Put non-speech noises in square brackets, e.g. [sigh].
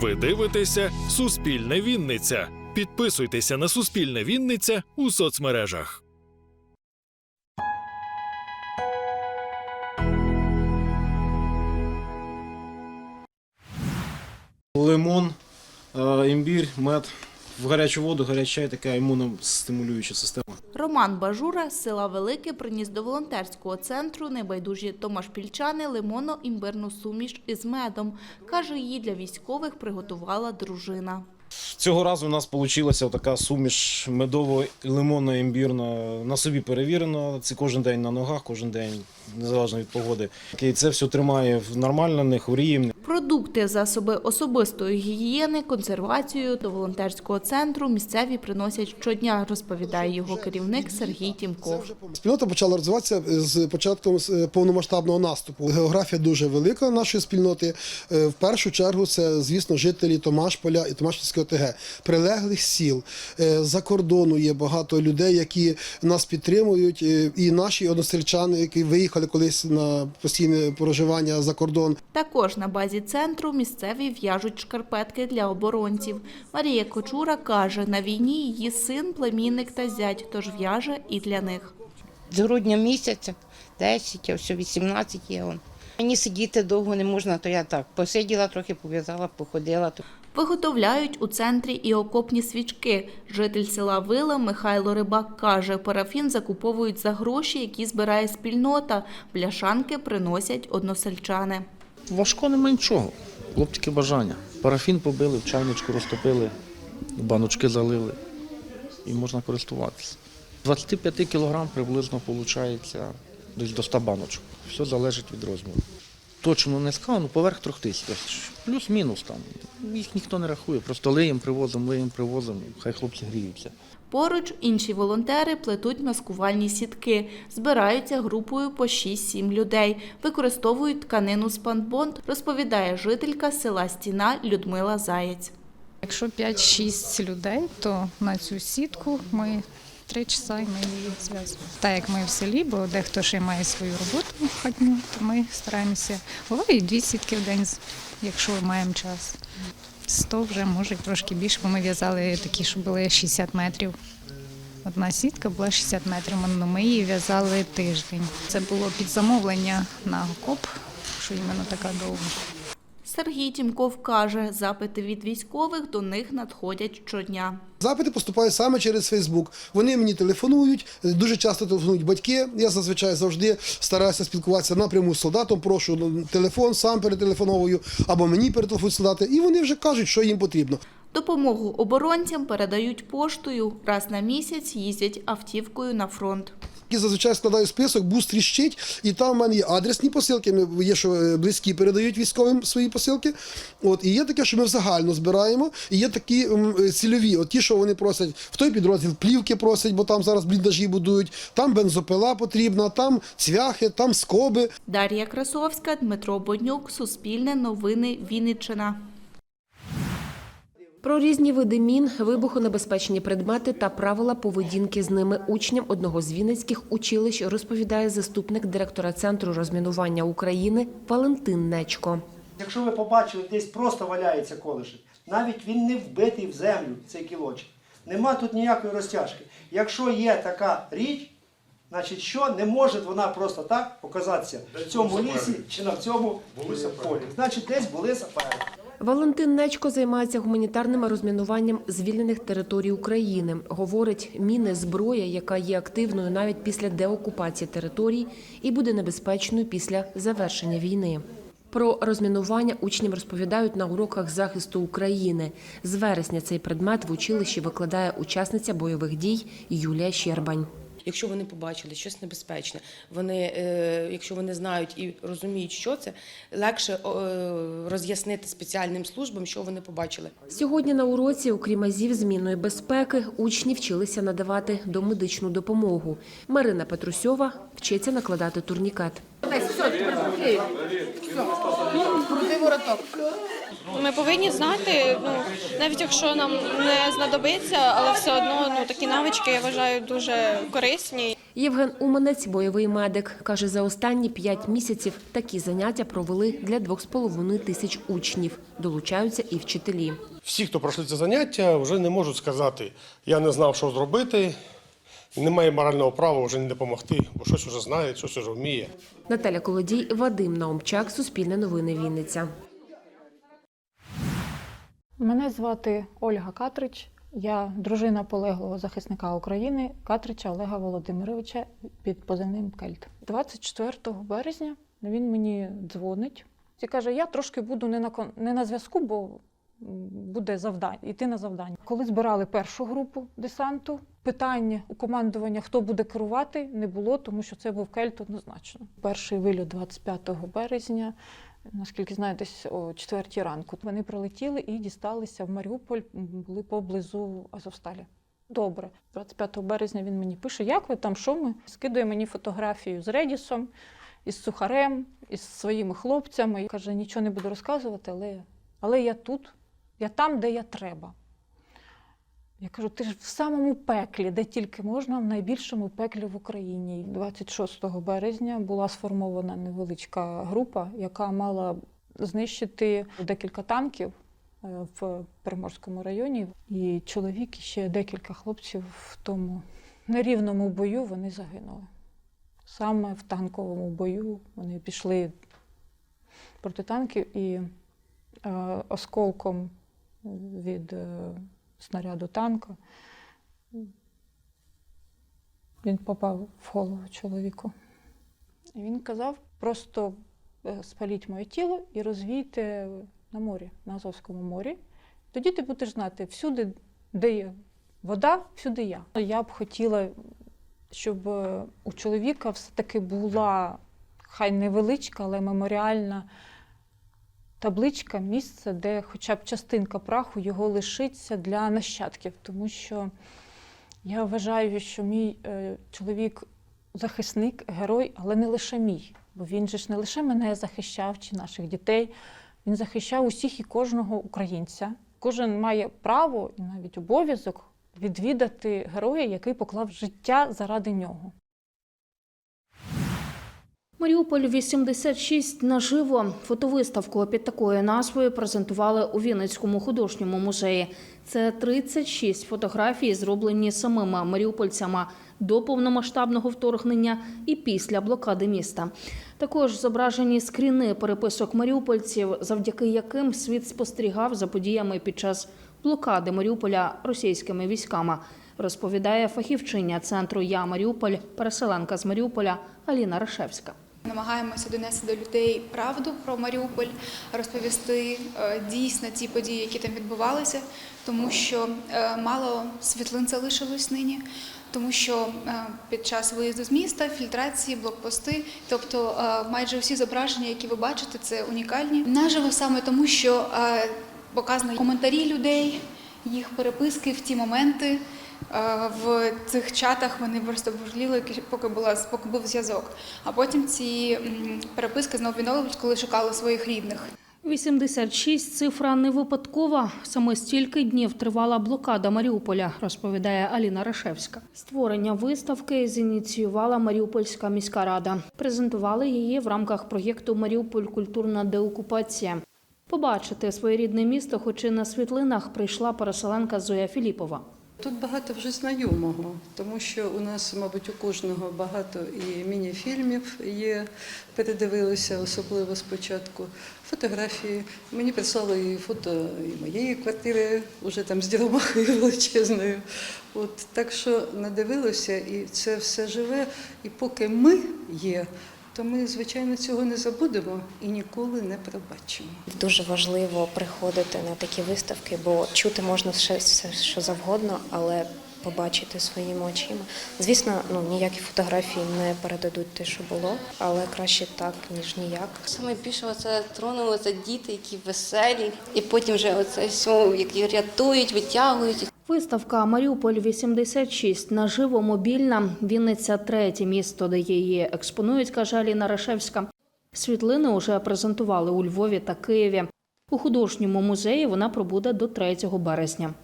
Ви дивитеся Суспільне Вінниця. Підписуйтеся на Суспільне Вінниця у соцмережах. Лимон, е, імбір, мед. В гарячу воду, гарячий чай така імуностимулююча система. Роман Бажура з села Велике приніс до волонтерського центру небайдужі томашпільчани лимонно-імбирну суміш із медом. Каже, її для військових приготувала дружина. Цього разу у нас вийшла така суміш медово-лимонно-імбірна. На собі перевірено. Це кожен день на ногах, кожен день, незалежно від погоди. І це все тримає в нормально, не хворіємо. Продукти, засоби особистої гігієни, консервацію до волонтерського центру місцеві приносять щодня, розповідає його керівник Сергій Тімков. Спільнота почала розвиватися з початком е, повномасштабного наступу. Географія дуже велика нашої спільноти. Е, В першу чергу це, звісно, жителі Томашполя і Томашпільської ОТГ, прилеглих сіл. Е, За кордону є багато людей, які нас підтримують. е, І наші односельчани, які виїхали колись на постійне проживання за кордон. Також на базі центру місцеві в'яжуть шкарпетки для оборонців. Марія Кочура каже, на війні її син, племінник та зять, тож в'яже і для них. з грудня місяця 10, а все 18 є. Он. Мені сидіти довго не можна, то я так посиділа, трохи пов'язала, походила. Виготовляють у центрі і окопні свічки. Житель села Вила Михайло Рибак каже, парафін закуповують за гроші, які збирає спільнота. Бляшанки приносять односельчани. Важко нема нічого. Було бажання. Парафін побили, в чайничку розтопили, баночки залили і можна користуватися. 25 кілограм приблизно виходить десь до 100 баночок. Все залежить від розміру. Точно не скажу, ну поверх трьох тисяч. Плюс-мінус там. Їх ніхто не рахує. Просто лиєм привозимо, лиєм привозимо, хай хлопці гріються. Поруч інші волонтери плетуть маскувальні сітки. Збираються групою по 6-7 людей. Використовують тканину спанбонд, розповідає жителька села Стіна Людмила Заєць. Якщо 5-6 людей, то на цю сітку ми три часа і ми її зв'язуємо. Так як ми в селі, бо дехто ще має свою роботу хатню, то ми стараємося. Буває і дві сітки в день, якщо маємо час. 100 вже може трошки більше, бо ми в'язали такі, що були 60 метрів. Одна сітка була 60 метрів, ну, ми її в'язали тиждень. Це було під замовлення на окоп, що іменно така довга. Сергій Тімков каже, запити від військових до них надходять щодня. Запити поступають саме через Фейсбук. Вони мені телефонують, дуже часто телефонують батьки. Я зазвичай завжди стараюся спілкуватися напряму з солдатом. Прошу телефон, сам перетелефоновую, або мені перетелефонують солдати, і вони вже кажуть, що їм потрібно. Допомогу оборонцям передають поштою. Раз на місяць їздять автівкою на фронт. І зазвичай складаю список, бус тріщить, і там в мене є адресні посилки. Є, що е, близькі передають військовим свої посилки. От і є таке, що ми загально збираємо. І є такі е, цільові, от ті, що вони просять в той підрозділ плівки просять, бо там зараз бліндажі будують. Там бензопила потрібна, там цвяхи, там скоби. Дар'я Красовська, Дмитро Боднюк, Суспільне новини Вінниччина. Про різні види мін, вибухонебезпечні предмети та правила поведінки з ними учням одного з вінницьких училищ розповідає заступник директора центру розмінування України Валентин Нечко. Якщо ви побачили, десь просто валяється колишик, навіть він не вбитий в землю, цей кілочок. Нема тут ніякої розтяжки. Якщо є така річ, значить що не може вона просто так показатися в цьому лісі чи на цьому полі. Значить, десь були сапери. Валентин Нечко займається гуманітарним розмінуванням звільнених територій України. Говорить, міни зброя, яка є активною навіть після деокупації територій і буде небезпечною після завершення війни. Про розмінування учням розповідають на уроках захисту України. З вересня цей предмет в училищі викладає учасниця бойових дій Юлія Щербань. Якщо вони побачили щось небезпечне, вони, е, якщо вони знають і розуміють, що це, легше е, роз'яснити спеціальним службам, що вони побачили. Сьогодні на уроці, окрім азів змінної безпеки, учні вчилися надавати домедичну допомогу. Марина Петрусьова вчиться накладати турнікет. Ми повинні знати, ну навіть якщо нам не знадобиться, але все одно ну такі навички я вважаю дуже корисні. Євген Уманець, бойовий медик, каже, за останні п'ять місяців такі заняття провели для 2,5 тисяч учнів. Долучаються і вчителі. Всі, хто пройшли це заняття, вже не можуть сказати, я не знав, що зробити, немає морального права вже не допомогти, бо щось вже знає, щось вже вміє. Наталя Колодій, Вадим Наумчак, Суспільне новини Вінниця. Мене звати Ольга Катрич. Я дружина полеглого захисника України Катрича Олега Володимировича під позивним Кельт. 24 березня він мені дзвонить і каже: Я трошки буду не на не на зв'язку, бо буде завдання, йти на завдання. Коли збирали першу групу десанту, питання у командування, хто буде керувати, не було, тому що це був Кельт однозначно. Перший вильот 25 березня наскільки знаю, десь о четвертій ранку. Вони прилетіли і дісталися в Маріуполь, були поблизу Азовсталі. Добре, 25 березня він мені пише, як ви там, що ми? Скидує мені фотографію з Редісом, із Сухарем, із своїми хлопцями. Каже, нічого не буду розказувати, але, але я тут, я там, де я треба. Я кажу, ти ж в самому пеклі, де тільки можна, в найбільшому пеклі в Україні. 26 березня була сформована невеличка група, яка мала знищити декілька танків е, в Приморському районі. І чоловік і ще декілька хлопців в тому нерівному бою вони загинули. Саме в танковому бою вони пішли проти танків і е, осколком від е, снаряду танка. Він попав в голову чоловіку. Він казав: просто е, спаліть моє тіло і розвійте на морі, на Азовському морі. Тоді ти будеш знати, всюди, де є вода, всюди я. Я б хотіла, щоб е, у чоловіка все-таки була хай невеличка, але меморіальна табличка, місце, де хоча б частинка праху його лишиться для нащадків. Тому що я вважаю, що мій е, чоловік захисник, герой, але не лише мій. Бо він же ж не лише мене захищав чи наших дітей, він захищав усіх і кожного українця. Кожен має право і навіть обов'язок відвідати героя, який поклав життя заради нього. Маріуполь 86 наживо. Фотовиставку під такою назвою презентували у Вінницькому художньому музеї. Це 36 фотографій, зроблені самими маріупольцями до повномасштабного вторгнення і після блокади міста. Також зображені скріни переписок маріупольців, завдяки яким світ спостерігав за подіями під час блокади Маріуполя російськими військами. Розповідає фахівчиня центру Я Маріуполь, переселенка з Маріуполя Аліна Рашевська. Намагаємося донести до людей правду про Маріуполь, розповісти е, дійсно ті події, які там відбувалися, тому що е, мало світлин залишилось нині. Тому що е, під час виїзду з міста фільтрації, блокпости, тобто майже всі зображення, які ви бачите, це унікальні. Наживо саме тому, що показані коментарі людей, їх переписки в ті моменти. Е, В цих чатах вони просто бурліли, поки була поки був зв'язок. А потім ці переписки знову відновлюють, коли шукали своїх рідних. 86 – цифра не випадкова. Саме стільки днів тривала блокада Маріуполя, розповідає Аліна Рашевська. Створення виставки зініціювала Маріупольська міська рада. Презентували її в рамках проєкту Маріуполь культурна деокупація. Побачити своє рідне місто, хоч і на світлинах, прийшла переселенка Зоя Філіпова. Тут багато вже знайомого, тому що у нас, мабуть, у кожного багато і міні-фільмів є, передивилися, особливо спочатку. Фотографії. Мені прислали і фото і моєї квартири, вже там з діромахою [laughs] величезною. От, так що надивилися, і це все живе. І поки ми є, то ми, звичайно, цього не забудемо і ніколи не пробачимо. Дуже важливо приходити на такі виставки, бо чути можна все, все що завгодно, але побачити своїми очима. Звісно, ну ніякі фотографії не передадуть те, що було, але краще так, ніж ніяк. Саме більше це тронуло це діти, які веселі, і потім вже оце все, які рятують, витягують. Виставка Маріуполь 86 наживо мобільна. Вінниця третє місто, де її експонують, каже Аліна Рашевська. Світлини уже презентували у Львові та Києві. У художньому музеї вона пробуде до 3 березня.